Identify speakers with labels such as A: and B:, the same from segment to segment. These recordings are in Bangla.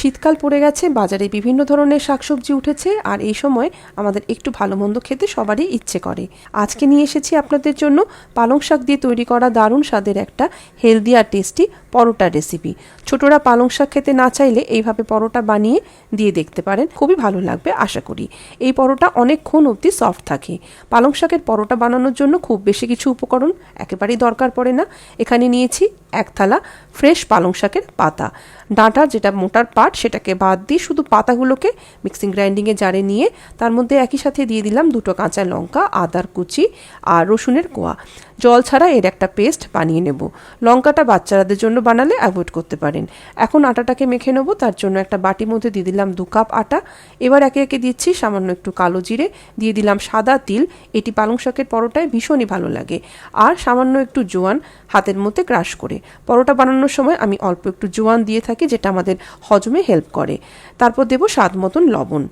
A: শীতকাল পড়ে গেছে, বাজারে বিভিন্ন ধরনের শাকসবজি উঠেছে আর এই সময় আমাদের একটু ভালো মন্দ খেতে সবারই ইচ্ছে করে। আজকে নিয়ে এসেছি আপনাদের জন্য পালং শাক দিয়ে তৈরি করা দারুণ স্বাদের একটা হেলদি আর টেস্টি পরোটার রেসিপি। ছোটরা পালং শাক খেতে না চাইলে এইভাবে পরোটা বানিয়ে দিয়ে দেখতে পারেন, খুবই ভালো লাগবে আশা করি। এই পরোটা অনেকক্ষণ অবধি সফট থাকে। পালং শাকের পরোটা বানানোর জন্য খুব বেশি কিছু উপকরণ একেবারেই দরকার পড়ে না। এখানে নিয়েছি এক থালা ফ্রেশ পালং শাকের পাতা। ডাঁটা যেটা মোটার পাট, সেটাকে বাদ দিয়ে শুধু পাতাগুলোকে মিক্সিং গ্রাইন্ডিংয়ে জারে নিয়ে তার মধ্যে একই সাথে দিয়ে দিলাম দুটো কাঁচা লঙ্কা, আদার কুচি আর রসুনের কোয়া। জল ছাড়া এর একটা পেস্ট বানিয়ে নেব। লঙ্কাটা বাচ্চারাদের জন্য বানালে অ্যাভয়েড করতে পারেন। এখন আটাটাকে মেখে নেব, তার জন্য একটা বাটির মধ্যে দিয়ে দিলাম দু কাপ আটা। এবার একে একে দিচ্ছি সামান্য একটু কালো জিরে, দিয়ে দিলাম সাদা তিল। এটি পালং শাকের পরোটায় ভীষণই ভালো লাগে। আর সামান্য একটু জোয়ান হাতের মধ্যে ক্রাশ করে। পরোটা বানানোর সময় আমি অল্প একটু জোয়ান দিয়ে থাকি, যেটা আমাদের হজমে হেল্প করে। তারপর দেবো স্বাদ মতন লবণ।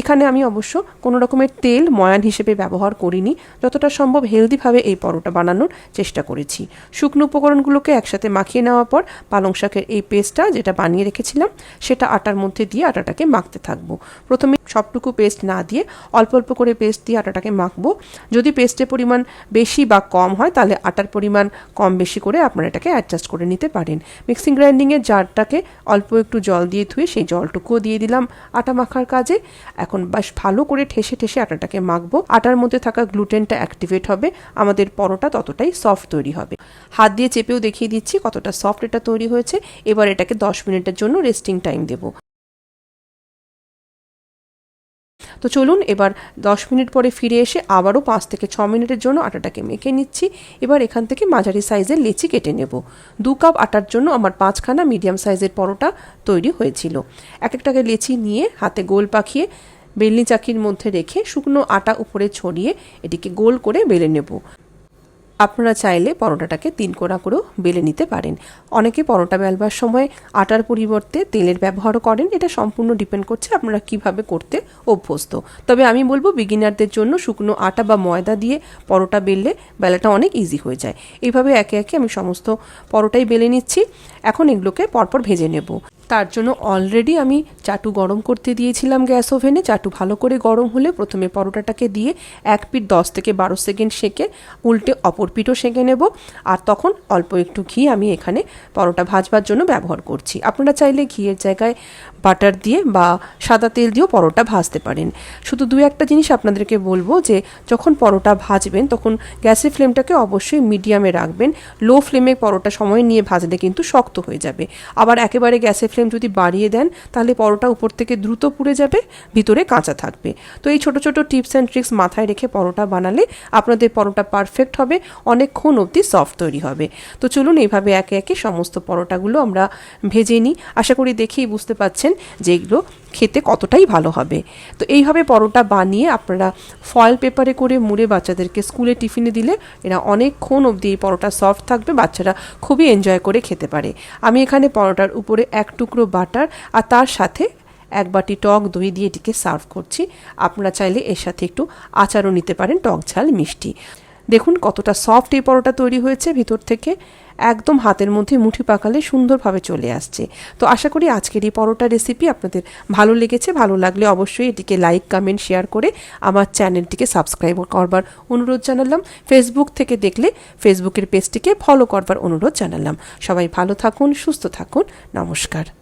A: এখানে আমি অবশ্য কোনো রকমের তেল, ময়ান হিসেবে ব্যবহার করিনি। যতটা সম্ভব হেলদিভাবে এই পরোটা বানানোর চেষ্টা করেছি। শুকনো উপকরণগুলোকে একসাথে মাখিয়ে নেওয়ার পর পালং শাকের এই পেস্টটা যেটা বানিয়ে রেখেছিলাম, সেটা আটার মধ্যে দিয়ে আটাটাকে মাখতে থাকব। প্রথমে সবটুকু পেস্ট না দিয়ে অল্প অল্প করে পেস্ট দিয়ে আটাটাকে মাখবো। যদি পেস্টের পরিমাণ বেশি বা কম হয়, তাহলে আটার পরিমাণ কম বেশি করে আপনারা এটাকে অ্যাডজাস্ট করে নিতে পারেন। মিক্সিং গ্রাইন্ডিংয়ের জারটাকে অল্প একটু জল দিয়ে ধুয়ে সেই জলটুকুও দিয়ে দিলাম আটা মাখার কাজে। এখন বেশ ভালো করে ঠেসে ঠেসে আটাটাকে মাখবো। আটার মধ্যে থাকা গ্লুটেনটা অ্যাক্টিভেট হবে। আমাদের পরোটা ততটাই সফট তৈরি হবে। হাত দিয়ে চেপেও দেখিয়ে দিচ্ছি কতটা সফট এটা তৈরি হয়েছে। এবার এটাকে দশ মিনিটের জন্য রেস্টিং টাইম দেবো। তো চলুন, এবার দশ মিনিট পরে ফিরে এসে আবারও পাঁচ থেকে ছ মিনিটের জন্য আটাটাকে মেখে নিচ্ছি। এবার এখান থেকে মাঝারি সাইজের লেচি কেটে নেব। দু কাপ আটার জন্য আমার পাঁচখানা মিডিয়াম সাইজের পরোটা তৈরি হয়েছিল। এক একটাকে লেচি নিয়ে হাতে গোল পাখিয়ে বেলনি চাকির মধ্যে রেখে শুকনো আটা উপরে ছড়িয়ে এটিকে গোল করে বেলে নেব। আপনারা চাইলে পরোটাটাকে তিন কোড়া করেও বেলে নিতে পারেন। অনেকে পরোটা বেলবার সময় আটার পরিবর্তে তেলের ব্যবহারও করেন। এটা সম্পূর্ণ ডিপেন্ড করছে আপনারা কীভাবে করতে অভ্যস্ত। তবে আমি বলব, বিগিনারদের জন্য শুকনো আটা বা ময়দা দিয়ে পরোটা বেললে বেলাটা অনেক ইজি হয়ে যায়। এইভাবে একে একে আমি সমস্ত পরোটাই বেলে নিচ্ছি। এখন এগুলোকে পরপর ভেজে নেব। তার জন্য অলরেডি আমি চাটু গরম করতে দিয়েছিলাম গ্যাস ওভেনে। চাটু ভালো করে গরম হলে প্রথমে পরোটাটাকে দিয়ে এক পিঠ দশ থেকে বারো সেকেন্ড সেঁকে উল্টে অপর পিঠও সেঁকে নেব। আর তখন অল্প একটু ঘি আমি এখানে পরোটা ভাজবার জন্য ব্যবহার করছি। আপনারা চাইলে ঘিয়ের জায়গায় বাটার দিয়ে বা সাদা তেল দিয়েও পরোটা ভাজতে পারেন। শুধু দু একটা জিনিস আপনাদেরকে বলব যে, যখন পরোটা ভাজবেন তখন গ্যাসের ফ্লেমটাকে অবশ্যই মিডিয়ামে রাখবেন। লো ফ্লেমে পরোটা সময় নিয়ে ভাজলে কিন্তু শক্ত হয়ে যাবে। আবার একেবারে গ্যাসের ফ্লেম যদি বাড়িয়ে দেন তাহলে পরোটা উপর থেকে দ্রুত পুড়ে যাবে, ভিতরে কাঁচা থাকবে। তো এই ছোট ছোট টিপস অ্যান্ড ট্রিক্স মাথায় রেখে পরোটা বানালে আপনাদের পরোটা পারফেক্ট হবে, অনেকক্ষণ অবধি সফট তৈরি হবে। তো চলুন এইভাবে একে একে সমস্ত পরোটাগুলো আমরা ভেজে নিই। আশা করি দেখেই বুঝতে পাচ্ছেন যে এগুলো খেতে কতটাই ভালো হবে। তো এইভাবে পরোটা বানিয়ে আপনারা ফয়েল পেপারে করে মুড়ে বাচ্চাদেরকে স্কুলে টিফিনে দিলে এরা অনেকক্ষণ অবধি এই পরোটা সফট থাকবে, বাচ্চারা খুবই এনজয় করে খেতে পারে। আমি এখানে পরোটার উপরে এক টুকরো বাটার আর তার সাথে এক বাটি টক দই দিয়ে এটিকে সার্ভ করছি। আপনারা চাইলে এর সাথে একটু আচারও নিতে পারেন, টক ঝাল, মিষ্টি। দেখুন কতটা সফট এই পরোটা তৈরি হয়েছে ভিতর থেকে। একদম হাতের মধ্যে মুঠি পাকালে সুন্দরভাবে চলে আসছে। তো আশা করি আজকের এই পরোটা রেসিপি আপনাদের ভালো লেগেছে। ভালো লাগলে অবশ্যই এটিকে লাইক কমেন্ট শেয়ার করে আমার চ্যানেলটিকে সাবস্ক্রাইব করবার অনুরোধ জানালাম। ফেসবুক থেকে দেখলে ফেসবুকের পেজটিকে ফলো করবার অনুরোধ জানালাম। সবাই ভালো থাকুন, সুস্থ থাকুন। নমস্কার।